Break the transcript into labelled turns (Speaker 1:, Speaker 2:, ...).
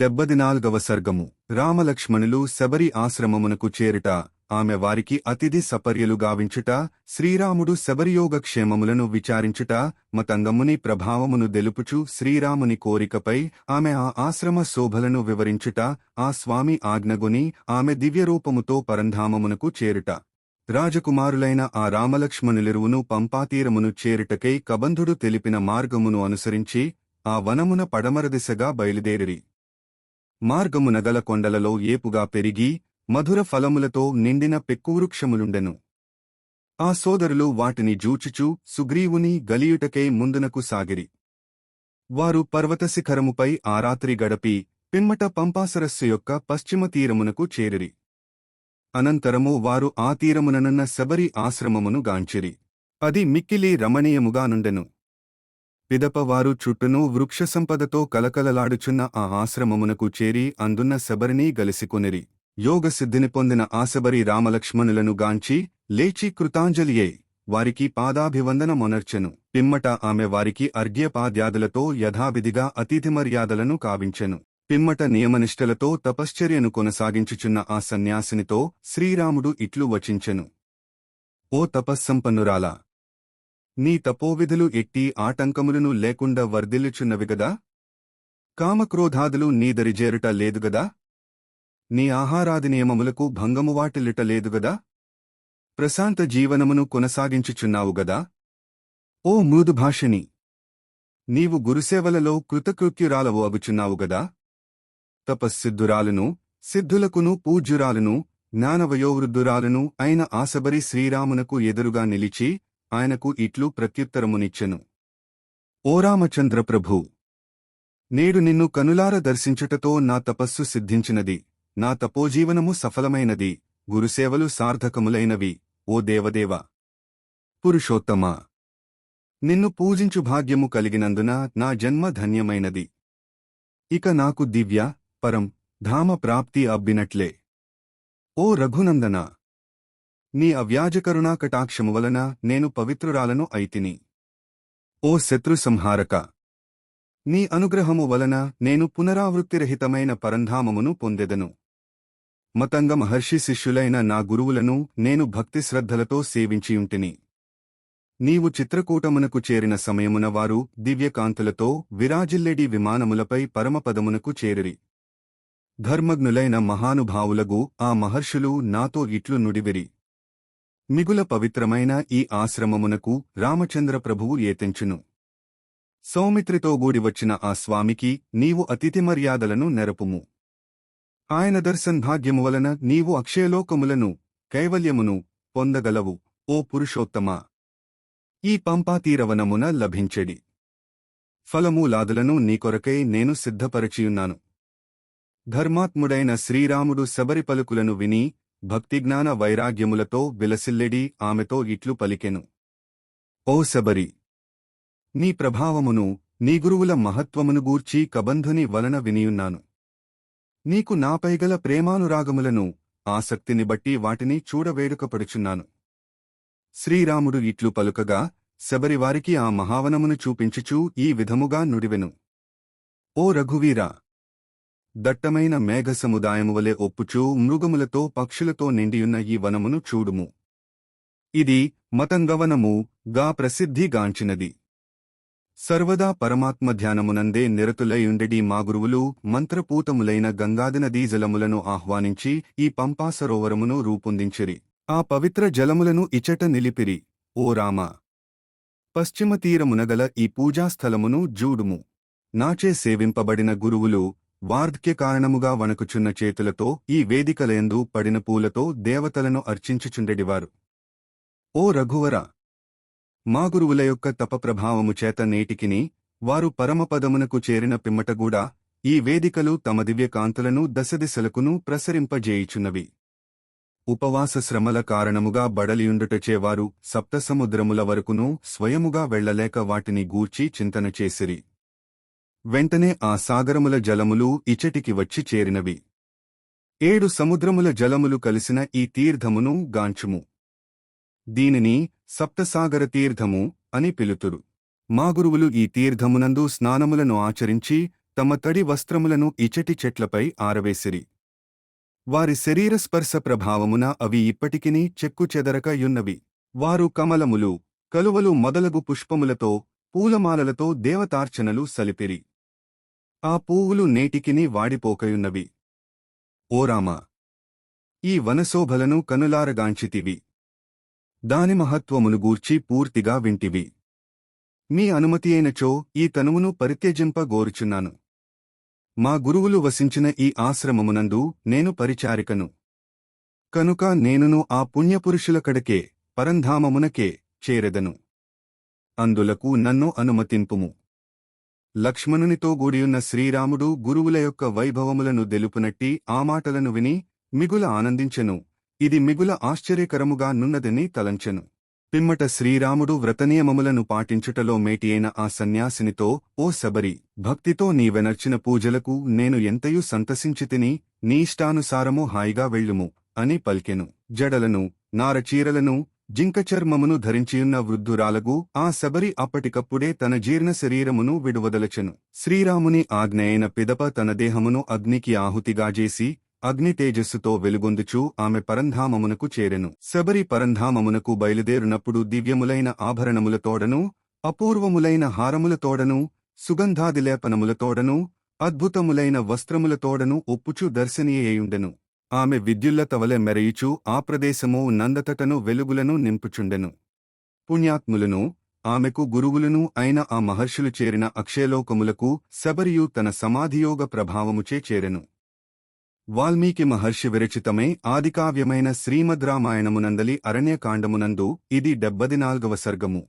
Speaker 1: డెబ్బదినాల్గవ సర్గము. రామలక్ష్మణులు శబరి ఆశ్రమమునకు చేరుట ఆమె వారికి అతిథి సపర్యలు గావించుట శ్రీరాముడు శబరియోగ క్షేమములను విచారించుట మతంగముని ప్రభావమును దెలుపుచు శ్రీరాముని కోరికపై ఆమె ఆ ఆశ్రమ శోభలను వివరించుట ఆ స్వామి ఆజ్ఞగుని ఆమె దివ్యరూపముతో పరంధామమునకు చేరుట. రాజకుమారులైన ఆ రామలక్ష్మణులిరువును పంపాతీరమును చేరుటకై కబంధుడు తెలిపిన మార్గమును అనుసరించి ఆ వనమున పడమరదిశగా బయలుదేరిరి. మార్గమున గల కొండలలో ఏపుగా పెరిగి మధుర ఫలములతో నిండిన పెక్కువృక్షములుండెను. ఆ సోదరులు వాటిని జూచుచూ సుగ్రీవుని గలియుటకే ముందునకు సాగిరి. వారు పర్వతశిఖరముపై ఆ రాత్రి గడపి పిమ్మట పంపాసరస్సు యొక్క పశ్చిమ తీరమునకు చేరిరి. అనంతరము వారు ఆ తీరముననున్న శబరి ఆశ్రమమును గాంచిరి. అది మిక్కిలి రమణీయముగానుండెను. పిదపవారు చుట్టూను వృక్షసంపదతో కలకలలాడుచున్న ఆ ఆశ్రమమునకు చేరి అందున్న శబరిని గలిసికొనిరి. యోగసిద్ధిని పొందిన ఆశబరి రామలక్ష్మణులను గాంచి లేచి కృతాంజలియే వారికి పాదాభివందన మొనర్చెను పిమ్మట ఆమె వారికి అర్ఘ్యపాద్యాదులతో యథావిధిగా అతిథి మర్యాదలను కావించెను. పిమ్మట నియమనిష్టలతో తపశ్చర్యను కొనసాగించుచున్న ఆ సన్యాసినితో శ్రీరాముడు ఇట్లు వచించెను. ఓ తపస్సంపన్నురాలా! నీ తపోవిధులు ఎట్టి ఆటంకములను లేకుండా వర్ధిల్లుచున్నవిగదా కామక్రోధాదులు నీ దరిజేరుట లేదుగదా నీ ఆహారాది నియమములకు భంగము వాటిల్లుట లేదుగదా ప్రశాంత జీవనమును కొనసాగించుచున్నావుగదా ఓ మృదుభాషిణి! నీవు గురుసేవలలో కృతకృత్యురాలవు అగుచున్నావుగదా తపస్సిద్ధురాలును సిద్ధులకును పూజ్యురాలును జ్ఞానవయోవృద్ధురాలును అయిన ఆసబరి శ్రీరామునకు ఎదురుగా నిలిచి ఆయనకు ఇట్లు ప్రత్యుత్తరమునిచ్చెను. ఓ రామచంద్రప్రభూ! నేడు నిన్ను కనులార దర్శించుటతో నా తపస్సు సిద్ధించినది. నా తపోజీవనము సఫలమైనది. గురుసేవలు సార్థకములైనవి. ఓ దేవదేవ! పురుషోత్తమా! నిన్ను పూజించు భాగ్యము కలిగినందున నా జన్మ ధన్యమైనది. ఇక నాకు దివ్య పరం ధామ ప్రాప్తి అబ్బినట్లే. ఓ రఘునందన! నీ అవ్యాజకరుణా కటాక్షము వలన నేను పవిత్రురాలను అయితిని. ఓ శత్రు సంహారక! నీ అనుగ్రహము వలన నేను పునరావృత్తిరహితమైన పరంధామమును పొందెదను. మతంగ మహర్షి శిష్యులైన నా గురువులను నేను భక్తి శ్రద్ధలతో సేవించియుంటిని. నీవు చిత్రకూటమునకు చేరిన సమయమున వారు దివ్యకాంతులతో విరాజిల్లెడి విమానములపై పరమపదమునకు చేరిరి. ధర్మజ్ఞులైన మహానుభావులగు ఆ మహర్షులు నాతో ఇట్లు నుడివిరి. మిగుల పవిత్రమైన ఈ ఆశ్రమమునకు రామచంద్ర ప్రభువు ఏతెంచును. సౌమిత్రితో గూడి వచ్చిన ఆ స్వామికి నీవు అతిథి మర్యాదలను నెరపుము. ఆయన దర్శన్ భాగ్యము వలన నీవు అక్షయలోకములను కైవల్యమును పొందగలవు ఓ పురుషోత్తమా. ఈ పంపాతీరవనమున లభించెడి. ఫలమూలాదులను నీకొరకై నేను సిద్ధపరచియున్నాను. ధర్మాత్ముడైన శ్రీరాముడు శబరి పలుకులను విని భక్తిజ్ఞాన వైరాగ్యములతో విలసిల్లెడి ఆమెతో ఇట్లు పలికెను. ఓ శబరి! నీ ప్రభావమును నీ గురువుల మహత్వమును గూర్చి కబంధుని వలన వినియున్నాను. నీకు నాపైగల ప్రేమానురాగములను ఆసక్తిని బట్టి వాటిని చూడవేడుకపడుచున్నాను. శ్రీరాముడు ఇట్లు పలుకగా శబరివారికి ఆ మహావనమును చూపించుచూ ఈ విధముగా నుడివెను. ఓ రఘువీరా! దట్టమైన మేఘ సముదాయము వలె ఒప్పుచూ మృగములతో పక్షులతో నిండియున్న ఈ వనమును చూడుము. ఇది మతంగవనము గా ప్రసిద్ధిగాంచినది. సర్వదా పరమాత్మ ధ్యానమునందే నిరతులయుండెడి మా గురువులు మంత్రపూతములైన గంగాదినదీ జలములను ఆహ్వానించి ఈ పంపా సరోవరమును రూపొందించిరి. ఆ పవిత్ర జలములను ఇచట నిలిపిరి ఓ రామ! పశ్చిమ తీరమునగల ఈ పూజాస్థలమును జూడుము. నాచే సేవింపబడిన గురువులు వార్ధక్య కారణముగా వణకుచున్న చేతులతో ఈ వేదికలయందు పడిన పూలతో దేవతలను అర్చించుచుండెడివారు. ఓ రఘువర! మా గురువుల యొక్క తపప్రభావము చేత నేటికిని వారు పరమపదమునకు చేరిన పిమ్మటగూడా ఈ వేదికలు తమ దివ్యకాంతులను దశదిశలకును ప్రసరింపజేయుచున్నవి. ఉపవాస శ్రమల కారణముగా బడలియుండుటచేవారు సప్తసముద్రముల వరకును స్వయముగా వెళ్ళలేక వాటిని గూర్చి చింతన చేసిరి. వెంటనే ఆ సాగరముల జలములు ఇచటికి వచ్చి చేరినవి. ఏడు సముద్రముల జలములు కలిసిన ఈ తీర్థమును గాంచుము. దీనిని సప్తసాగర తీర్థము అని పిలుతురు. మా గురువులు ఈ తీర్థమునందు స్నానములను ఆచరించి తమ తడి వస్త్రములను ఇచటి చెట్లపై ఆరవేసిరి. వారి శరీర స్పర్శ ప్రభావమున అవి ఇప్పటికినీ చెక్కుచెదరకయున్నవి యున్నవి. వారు కమలములు కలువలు మొదలగు పుష్పములతో పూలమాలలతో దేవతార్చనలు సలిపిరి. ఆ పువ్వులు నేటికిని వాడిపోకయున్నవి. ఓరామా ఈ వనశోభలను కనులారగాంచితివి. దాని మహత్వమును గూర్చి పూర్తిగా వింటివి. మీ అనుమతి అయినచో ఈ తనువును పరిత్యజింప గోరుచున్నాను మా గురువులు వసించిన ఈ ఆశ్రమమునందు నేను పరిచారికను. కనుక నేనును ఆ పుణ్యపురుషుల కడకే పరంధామమునకే చేరెదను. అందులకు నన్ను అనుమతింపుము. లక్ష్మణునితో గూడియున్న శ్రీరాముడు గురువుల యొక్క వైభవములను దెలుపునట్టి ఆ మాటలను విని మిగుల ఆనందించెను. ఇది మిగుల ఆశ్చర్యకరముగా నున్నదని తలంచెను. పిమ్మట శ్రీరాముడు వ్రతనియమములను పాటించుటలో మేటియైన ఆ సన్యాసినితో ఓ శబరి భక్తితో నీవెనర్చిన పూజలకు నేను ఎంతయు సంతసించితిని నీ ఇష్టానుసారము హాయిగా వెళ్ళుము అని పల్కెను. జడలను నారచీరలను జింక చర్మమును ధరించియున్న వృద్ధురాలగు ఆ శబరి అప్పటికప్పుడే తన జీర్ణ శరీరమును విడువదలచెను. శ్రీరాముని ఆజ్ఞయైన పిదప తన దేహమును అగ్నికి ఆహుతిగా చేసి అగ్ని తేజస్సుతో వెలుగొందుచూ ఆమె పరంధామమునకు చేరెను. శబరి పరంధామమునకు బయలుదేరునప్పుడు దివ్యములైన ఆభరణములతోడను అపూర్వములైన హారములతోడను సుగంధాదిలేపనములతోడను అద్భుతములైన వస్త్రములతోడను ఒప్పుచూ దర్శనీయుండెను ఆమె విద్యుల్ల తవలె మెరయుచు ఆ ప్రదేశము నందతటను వెలుగులను నింపుచుండెను. పుణ్యాత్ములను ఆమెకు గురువులను అయిన ఆ మహర్షులు చేరిన అక్షయలోకములకు శబరియు తన సమాధియోగ ప్రభావముచే చేరెను. వాల్మీకి మహర్షి విరచితమే ఆదికావ్యమైన శ్రీమద్ రామాయణమునందలి అరణ్యకాండమునందు ఇది డెబ్బది నాల్గవ సర్గము.